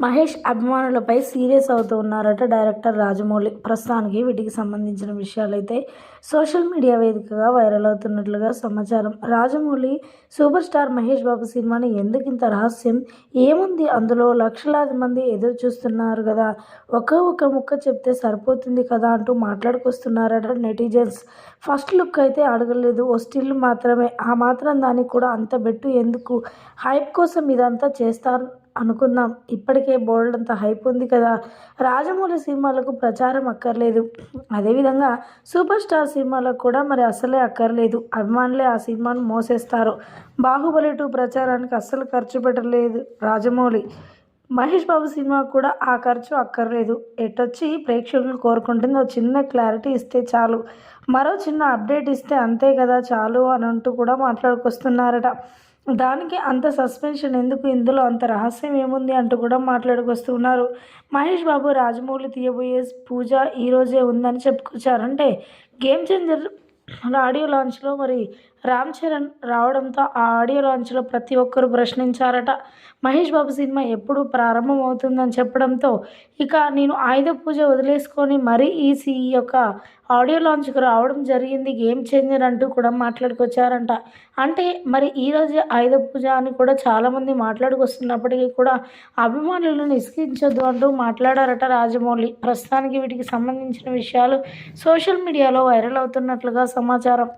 Mahesh అభిమానులపై serious అవుతూ ఉన్నారట director Rajamouli. ప్రస్తుతానికి వీటికి సంబంధించిన విషయాలైతే సోషల్ మీడియా వేదికగా వైరల్ అవుతున్నట్లుగా సమాచారం. రాజమౌళి సూపర్ స్టార్ మహేష్ బాబు సినిమాని ఎందుకు ఇంత రహస్యం? ఏముంది? అందులో లక్షలాది మంది ఎదురు చూస్తున్నారు కదా. ఒక ఒక ముక్క చెప్తే సరిపోతుంది కదా అంటూ మాట్లాడుకొస్తున్నారట నెటిజన్స్. ఫస్ట్ లుక్ అయితే అడగలేదు. ఓ స్టిల్ మాత్రమే. ఆ మాత్రం దానికి కూడా అంత బెట్టు ఎందుకు? హైప్ కోసం ఇదంతా చేస్తారు అనుకుందాం. ఇప్పటికే బోల్డ్ అంత హైప్ ఉంది కదా. రాజమౌళి సినిమాలకు ప్రచారం అక్కర్లేదు. అదేవిధంగా సూపర్ స్టార్ సినిమాలకు కూడా మరి అసలే అక్కర్లేదు. అభిమానులే ఆ సినిమాను మోసేస్తారు. బాహుబలి టూ ప్రచారానికి అస్సలు ఖర్చు పెట్టలేదు రాజమౌళి. మహేష్ బాబు సినిమా కూడా ఆ ఖర్చు అక్కర్లేదు. ఎటొచ్చి ప్రేక్షకులు కోరుకుంటుంది ఒక చిన్న క్లారిటీ ఇస్తే చాలు. మరో చిన్న అప్డేట్ ఇస్తే అంతే కదా చాలు అని అంటూ కూడా మాట్లాడుకొస్తున్నారట. దానికి అంత సస్పెన్షన్ ఎందుకు? ఇందులో అంత రహస్యం ఏముంది? అంటూ కూడా మాట్లాడుకొస్తున్నారు. మహేష్ బాబు రాజమౌళి తీయబోయే పూజ ఈరోజే ఉందని చెప్పుకొచ్చారు. అంటే గేమ్ చేంజర్ ఆడియో లాంచ్లో మరి రామ్ చరణ్ రావడంతో ఆ ఆడియో లాంచ్లో ప్రతి ఒక్కరు ప్రశ్నించారట మహేష్ బాబు సినిమా ఎప్పుడు ప్రారంభం అవుతుందని చెప్పడంతో ఇక నేను ఆయుధ పూజ వదిలేసుకొని మరీ ఈ సీ యొక్క ఆడియో లాంచ్కి రావడం జరిగింది గేమ్ చేంజర్ అంటూ కూడా మాట్లాడుకొచ్చారంట. అంటే మరి ఈరోజు ఆయుధ పూజ అని కూడా చాలామంది మాట్లాడుకొస్తున్నప్పటికీ కూడా అభిమానులను ఇసుకించొద్దు అంటూ మాట్లాడారట రాజమౌళి. ప్రస్తుతానికి వీటికి సంబంధించిన విషయాలు సోషల్ మీడియాలో వైరల్ అవుతున్నట్లుగా సమాచారం